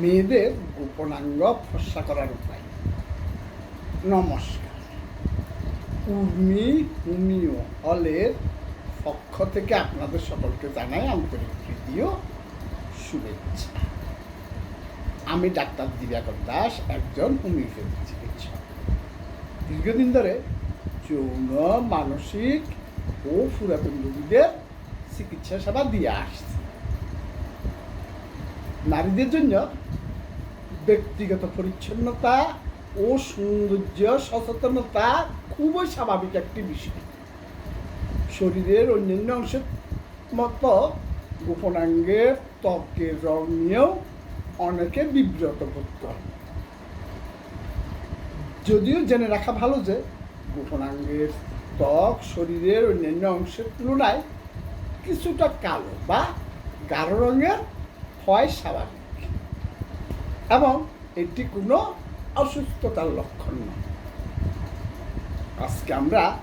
মেয়েদের গোপনাঙ্গ ফর্সা করার উপায়। নমস্কার। উর্মি হুমিও হলের পক্ষ থেকে আপনাদের সকলকে জানাই আন্তরিক প্রীতিও শুভেচ্ছা। আমি ডাক্তার দিব্যাকর দাস, একজন হোমিওপ্যাথি চিকিৎসক। দীর্ঘদিন ধরে যৌন, মানসিক ও পুরাতন রোগীদের চিকিৎসা সেবা দিয়ে আসছি। নারীদের জন্য ব্যক্তিগত পরিচ্ছন্নতা ও সৌন্দর্য, সচেতনতা খুবই স্বাভাবিক একটি বিষয়। শরীরের অন্যান্য অংশের মতো গোপনাঙ্গের ত্বকের রং নিয়েও অনেকে বিব্রত বোধ করে যদিও জেনে রাখা ভালো যে গোপনাঙ্গের ত্বক শরীরের অন্যান্য অংশের তুলনায় কিছুটা কালো বা গাঢ় রঙের হয় স্বাভাবিক। এবং এটি কোনো অসুস্থতার লক্ষণ নয়। আজকে আমরা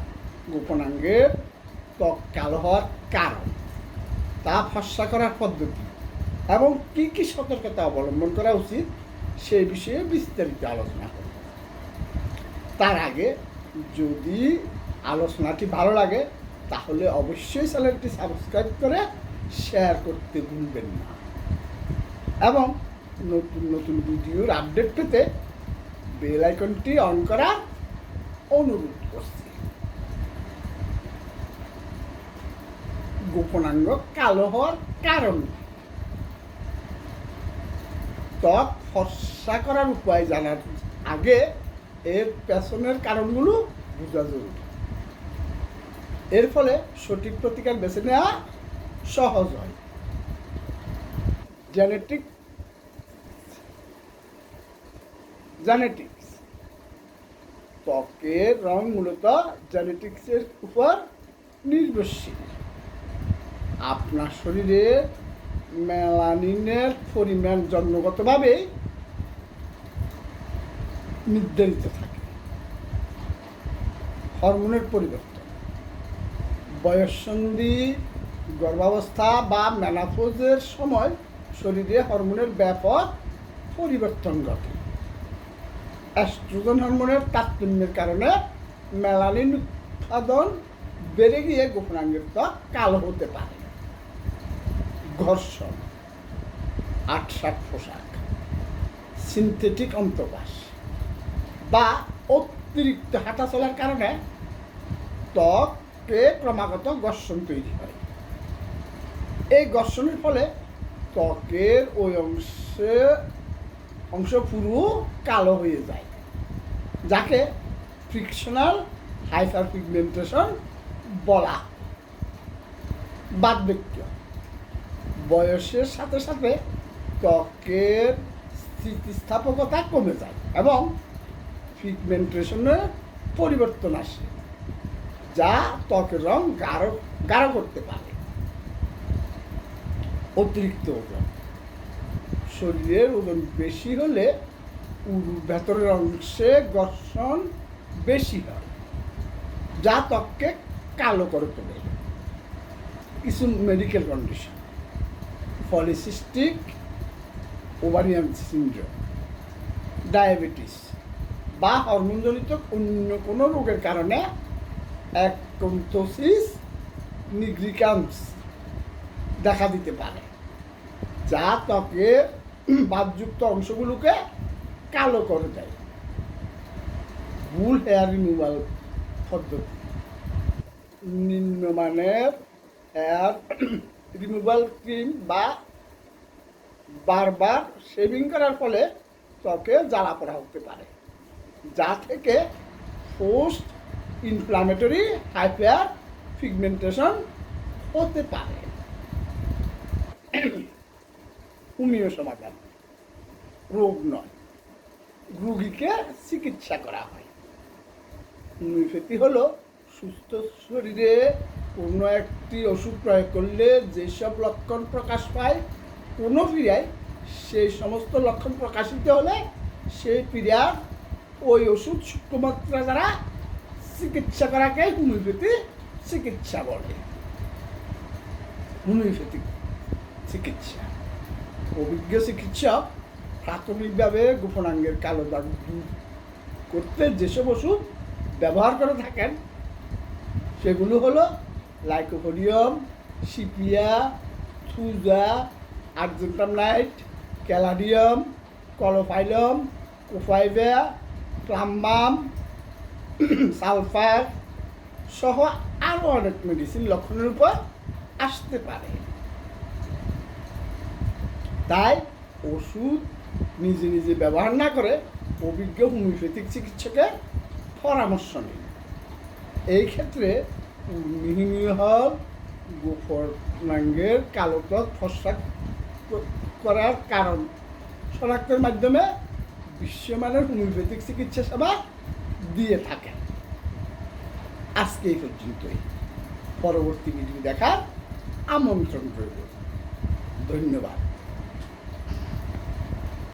গোপনাঙ্গের ত্বক কালো হওয়ার কারণ, তা ফর্সা করার পদ্ধতি এবং কী কী সতর্কতা অবলম্বন করা উচিত সেই বিষয়ে বিস্তারিত আলোচনা করব। তার আগে যদি আলোচনাটি ভালো লাগে, তাহলে অবশ্যই চ্যানেলটি সাবস্ক্রাইব করে শেয়ার করতে ভুলবেন না। এবং নতুন নতুন ভিডিওর আপডেট পেতে বেল আইকনটি অন করার অনুরোধ করছি। গোপনাঙ্গ কালো হওয়ার কারণ ত্বক ফর্সা করার উপায় জানার আগে এর পেছনের কারণগুলো বোঝা জরুরি। এর ফলে সঠিক প্রতিকার বেছে নেওয়া সহজ হয়। জেনেটিক জেনেটিক্স ত্বকের রং মূলত জেনেটিক্সের উপর নির্ভরশীল। আপনার শরীরে মেলানিনের পরিমাণ জন্মগতভাবে নির্ধারিত থাকে। হরমোনের পরিবর্তন। বয়ঃসন্ধি গর্ভাবস্থা বা মেনাফোজের সময় শরীরে হরমোনের ব্যাপক পরিবর্তন ঘটে। অ্যাস্ট্রোজেন হরমোনের তারতম্যের কারণে মেলানিন উৎপাদন বেড়ে গিয়ে গোপনাঙ্গের ত্বক কালো হতে পারে। ঘর্ষণ আটসাট পোশাক সিনথেটিক অন্তর্বাস বা অতিরিক্ত হাঁটা চলার কারণে ত্বকে ক্রমাগত ঘর্ষণ তৈরি হয়। এই ঘর্ষণের ফলে ত্বকের ওই অংশে, অংশ পুরো কালো হয়ে যায়। যাকে ফ্রিকশনাল হাইপার পিগমেন্টেশন বলা বার্ধক্য বয়সের সাথে সাথে ত্বকের স্থিতিস্থাপকতা কমে যায় এবং পিগমেন্টেশনের পরিবর্তন আসে, যা ত্বকের রং গাঢ় গাঢ় করতে পারে। অতিরিক্ত ওজন। শরীরের ওজন বেশি হলে ভেতরের অংশে ঘর্ষণ বেশি হয়, যা ত্বককে কালো করে তোলে। কিছু medical condition polycystic ovarian syndrome diabetes বা হরমোনজনিত অন্য কোনো রোগের কারণে অ্যাকন্থোসিস নিগ্রিকান্স দেখা দিতে পারে। যা ত্বকের বাদযুক্ত অংশগুলোকে কালো করে দেয়। ভুল হেয়ার রিমুভাল পদ্ধতি। নিম্নমানের হেয়ার রিমুভাল ক্রিম বা বারবার শেভিং করার ফলে ত্বকে জ্বালা পড়া হতে পারে, যা থেকে পোস্ট ইনফ্লামেটরি হাইপার পিগমেন্টেশন হতে পারে। হোমিও সমাধান। রোগ নয়। রুগীকে চিকিৎসা করা হয়। হোমিওপ্যাথি হলো সুস্থ শরীরে কোনো একটি ওষুধ প্রয়োগ করলে যেসব লক্ষণ প্রকাশ পায়, কোনো ক্রিয়ায় সেই সমস্ত লক্ষণ প্রকাশিত হলে সেই ক্রিয়ার ওই ওষুধ সূক্ষ্মমাত্রা দ্বারা চিকিৎসা করাকে হোমিওপ্যাথি চিকিৎসা বলে। হোমিওপ্যাথিক চিকিৎসা। অভিজ্ঞ চিকিৎসক প্রাথমিকভাবে গোপনাঙ্গের কালো দাগ করতে যেসব ওষুধ ব্যবহার করে থাকেন, সেগুলো হলো lycopodium, sepia, thuja argentum nitricum caladium, caulophyllum, কোফাইভা plumbum sulphur সহ আরও অনেক মেডিসিন লক্ষণের উপর আসতে পারে। তাই ওষুধ নিজে নিজে ব্যবহার না করে অভিজ্ঞ হোমিওপ্যাথিক চিকিৎসকের পরামর্শ নিন। এই ক্ষেত্রে মিহিমিহল গোফরনাঙ্গের কালো ত্বক ফসা করার কারণ। শনাক্তের মাধ্যমে বিশ্বমানের হোমিওপ্যাথিক চিকিৎসা সেবা দিয়ে থাকে আজকে এই পর্যন্তই। পরবর্তী ভিডিও দেখার আমন্ত্রণ রইল। ধন্যবাদ।